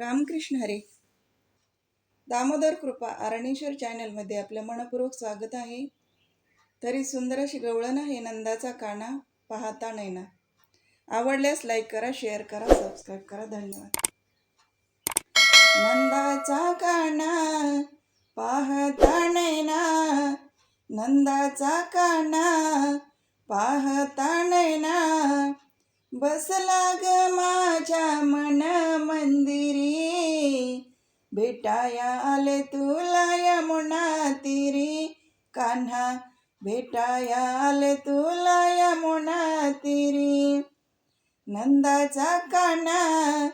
रामकृष्ण हरे. दामोदर कृपा अरणेश्वर चॅनलमध्ये आपलं मनपूर्वक स्वागत आहे. तरी सुंदर अशी गवळण आहे नंदाचा काना पाहता नैना. आवडल्यास लाईक करा शेअर करा सबस्क्राईब करा. धन्यवाद. नंदाचा काना पाहता नैना. नंदाचा काना पाहता नैना. बसला ग माझ्या मन भेटाया आले तुला यमुना तिरी कान्हा. भेटाया आले तुला यमुना तिरी नंदाचा काना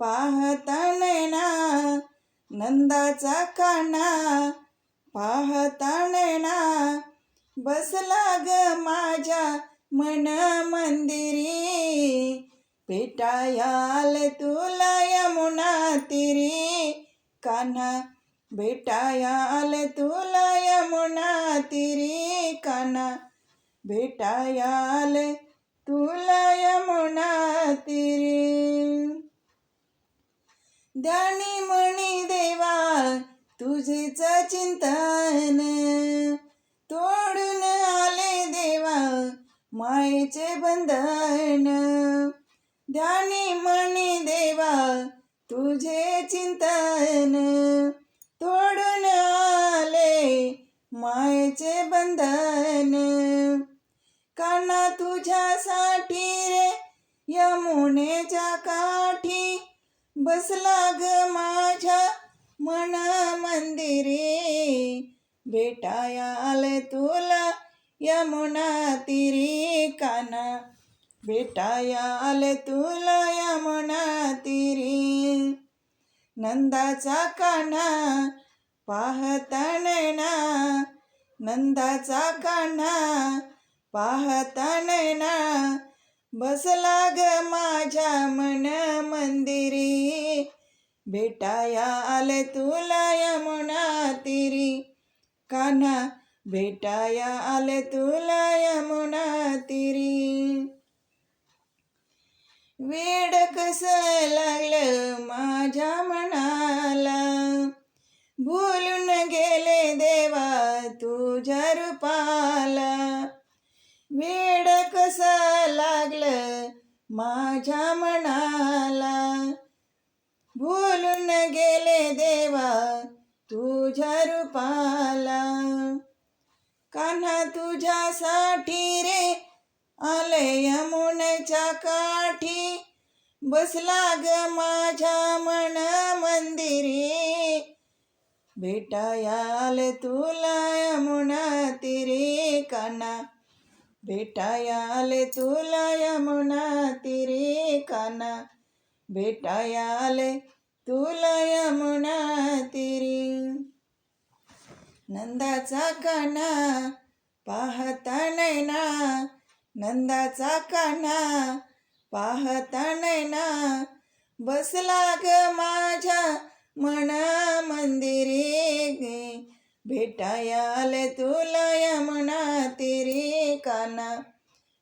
पाहता नैना. नंदाचा काना पाहता नैना. बसला ग माझ्या मन मंदिरी. भेटायाल तुला यमुना तिरी कान्हा भेटायाल तुला यमुना तिरी कान्हा आले तुला यमुना तिरी ध्यानी म्हणी देवा तुझेच चिंतन. तोडून आले देवा मायेचे बंधन. मायेचे बंधन. काना तुझ्यासाठी रे यमुनेच्या काठी. बसला ग माझ्या मन मंदिरे. भेटाया आले तुला यमुना तिरी काना भेटाया आले तुला यमुना तिरी नंदाचा काना पाहताना नंदाचा काना पाहता नैना बसला ग माझ्या मन मंदिरी. भेटाया आले तुला यमुना तिरी कान्हा भेटाया आले तुला यमुना तिरी वेड कस लागलं माझ्या मनाला? भूलून गे तुझ्या रूपाला वेड कस लागलं माझ्या मनाला? भूलून गेले देवा तुझ्या रूपाला. कान्हा तुझ्यासाठी रे आले यमुनेच्या काठी. बसला ग माझ्या मन मंदिरी. भेटायाले तुला यमुना तिरी काना भेटायाले तुला यमुना तिरी काना भेटायाले तुला यमुना तिरी. नंदाचा काना पाहता नैना. नंदाचा काना पाहता नैना. बसला ग माझ्या मना भेटायाले तुला यमुना तिरी काना.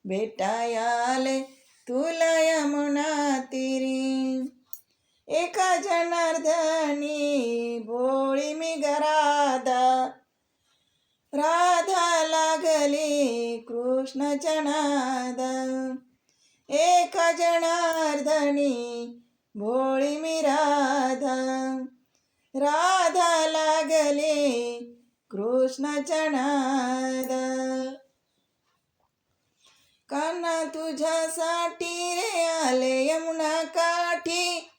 भेटायाले तुला यमुना तिरी एका जनार्दनी भोळी मी गराधा राधा लागली कृष्ण जनाद. एका जनार्दनी भोळी मी राधा. राधा कृष्णाच्या चणार कान्हा तुझ्यासाठी रे आले यमुना काठी.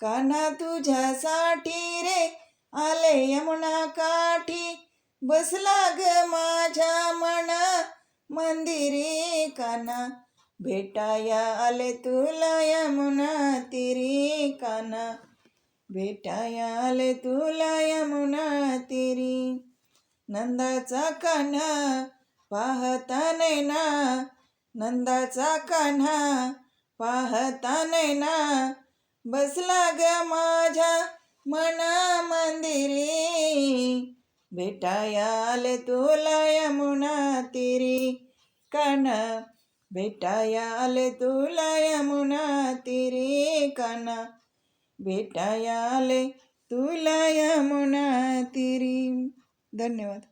कान्हा तुझ्यासाठी रे आले यमुना काठी. बसला ग माझ्या मना मंदिरी काना भेटाया आले तुला यमुना तिरी काना भेटाया आले तुला यमुना तिरी. नंदाचा कान्हा पाहता नैना नंदाचा कान्हा पाहता नैना बसला ग माझ्या मना मंदिरी भेटायाल तुला यमुना तिरी काना भेटायाल तुला यमुना तिरी काना भेटायाल तुला यमुना तिरी धन्यवाद.